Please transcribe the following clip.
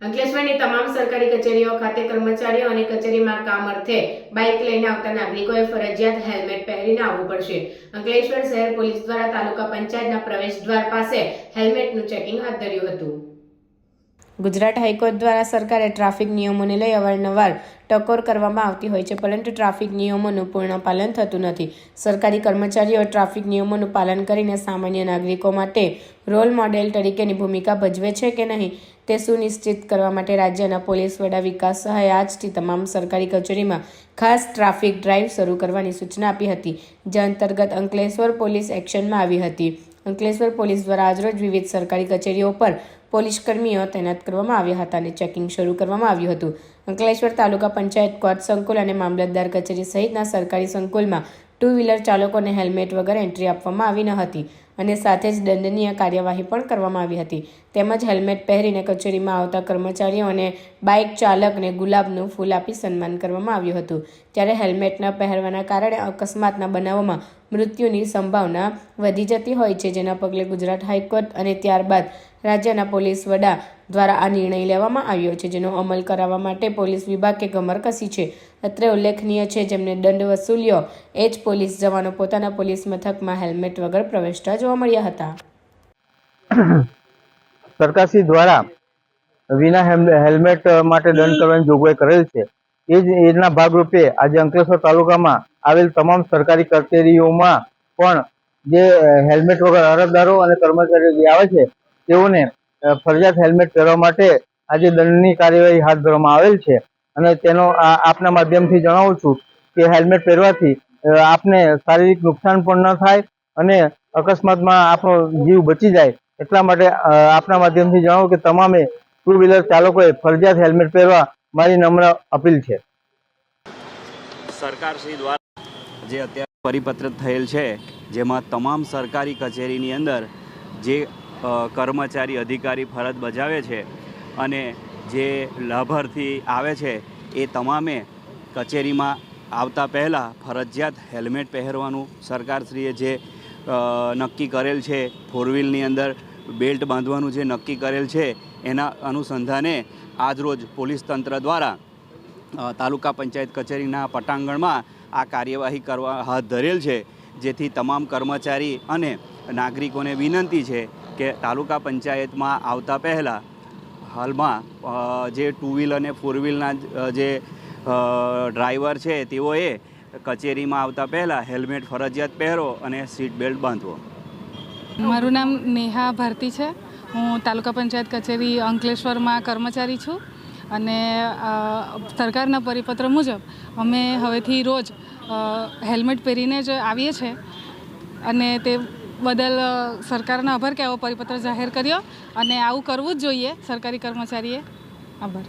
અંકલેશ્વરની તમામ સરકારી કચેરીઓ ખાતે કર્મચારીઓ અને કચેરીમાં કામ અર્થે બાઇક લઈને આવતા નાગરિકોએ ફરજિયાત હેલ્મેટ પહેરીને આવવું પડશે. અંકલેશ્વર શહેર પોલીસ દ્વારા તાલુકા પંચાયતના પ્રવેશ દ્વાર પાસે હેલ્મેટનું ચેકિંગ હાથ ધર્યું હતું. ગુજરાત હાઈકોર્ટ દ્વારા સરકારે ટ્રાફિક નિયમોને લઈ અવારનવાર ટકોર કરવામાં આવતી હોય છે, પરંતુ ટ્રાફિક નિયમોનું પૂર્ણ પાલન થતું નથી. સરકારી કર્મચારીઓ ટ્રાફિક નિયમોનું પાલન કરીને સામાન્ય નાગરિકો માટે રોલ મોડેલ તરીકેની ભૂમિકા ભજવે છે કે નહીં? તે સુનિશ્ચિત કરવા માટે રાજ્યના પોલીસ વડા વિકાસ સહાય આજથી તમામ સરકારી કચેરીમાં ખાસ ટ્રાફિક ડ્રાઈવ શરૂ કરવાની સૂચના આપી હતી, જે અંતર્ગત અંકલેશ્વર પોલીસ એક્શનમાં આવી હતી. અંકલેશ્વર પોલીસ દ્વારા આજરોજ વિવિધ સરકારી કચેરીઓ પર પોલીસ કર્મીઓ તૈનાત કરવામાં આવ્યા હતા અને ચેકિંગ શરૂ કરવામાં આવ્યું હતું. અંકલેશ્વર તાલુકા પંચાયત કોર્ટ સંકુલ અને મામલતદાર કચેરી સહિતના સરકારી સંકુલમાં ટુ વ્હીલર ચાલકોને હેલ્મેટ વગર એન્ટ્રી આપવામાં આવી ન હતી. અને સાથે જ દંડનીય કાર્યવાહી પણ કરવામાં આવી હતી. તેમજ હેલ્મેટ પહેરીને કચેરીમાં આવતા કર્મચારીઓ અને બાઇક ચાલકને ગુલાબનું ફૂલ આપી સન્માન કરવામાં આવ્યું હતું. ત્યારે હેલ્મેટ ન પહેરવાના કારણે અકસ્માતના બનાવોમાં મૃત્યુની સંભાવના વધી જતી હોય છે, જેના પગલે ગુજરાત હાઈકોર્ટ અને ત્યારબાદ રાજ્યના પોલીસ વડા દ્વારા આ નિર્ણય લેવામાં આવ્યો છે, જેનો અમલ કરાવવા માટે પોલીસ વિભાગે કમર કસી છે. અત્રે ઉલ્લેખનીય છે જેમને દંડ વસૂલ્યો, એ જ પોલીસ જવાનો પોતાના પોલીસ મથકમાં હેલ્મેટ વગર પ્રવેશતા જોવા મળ્યા હતા. સરકારશ્રી દ્વારા વિના હેલ્મેટ માટે દંડ કરવાની જોગવાઈ કરેલ છે. એ જ, એના ભાગરૂપે આજે અંકલેશ્વર તાલુકામાં આવેલ તમામ સરકારી કચેરીઓમાં પણ જે હેલ્મેટ વગર અરજદારો અને કર્મચારીઓ જે આવે છે, તેઓને ફરજિયાત હેલ્મેટ પહેરવા માટે આજે દંડની કાર્યવાહી હાથ ધરવામાં આવેલ છે. અને તેનો આપના માધ્યમથી જણાવું છું કે હેલ્મેટ પહેરવાથી આપને શારીરિક નુકસાન પણ ન થાય અને અકસ્માતમાં આપણો જીવ બચી જાય. એટલા માટે આપના માધ્યમથી જણાવું કે તમામે ટુ વ્હીલર ચાલકોએ ફરજિયાત હેલ્મેટ પહેરવા મારી નમ્ર અપીલ છે. સરકાર શ્રી દ્વારા જે અત્યારે પરિપત્ર થયેલ છે, જેમાં તમામ સરકારી કચેરીની અંદર જે કર્મચારી અધિકારી ફરજ બજાવે છે અને જે લાભાર્થી આવે છે એ તમામે કચેરીમાં આવતા પહેલાં ફરજિયાત હેલ્મેટ પહેરવાનું સરકારશ્રીએ જે નક્કી કરેલ છે ફોર વ્હીલની અંદર બેલ્ટ બાંધવાનું જે નક્કી કરેલ છે, એના અનુસંધાને આજરોજ પોલીસ તંત્ર દ્વારા તાલુકા પંચાયત કચેરીના પટાંગણમાં આ કાર્યવાહી કરવા હાથ ધરેલ છે, જેથી તમામ કર્મચારી અને નાગરિકોને વિનંતી છે કે તાલુકા પંચાયતમાં આવતા પહેલાં હાલમાં જે ટુ વ્હીલ અને ફોર વ્હીલના જે ડ્રાઈવર છે, તેઓએ કચેરીમાં આવતા પહેલાં હેલ્મેટ, ફરજિયાત પહેરો અને સીટ બેલ્ટ બાંધવો. મારું નામ નેહા ભારતી છે. હું તાલુકા પંચાયત કચેરી અંકલેશ્વરમાં કર્મચારી છું અને સરકારના પરિપત્ર મુજબ અમે હવેથી રોજ હેલ્મેટ પહેરીને જ આવીએ છીએ અને તે બદલ સરકારનો આભાર કે આવો પરિપત્ર જાહેર કર્યો અને આવું કરવું જ જોઈએ સરકારી કર્મચારીએ. આભાર.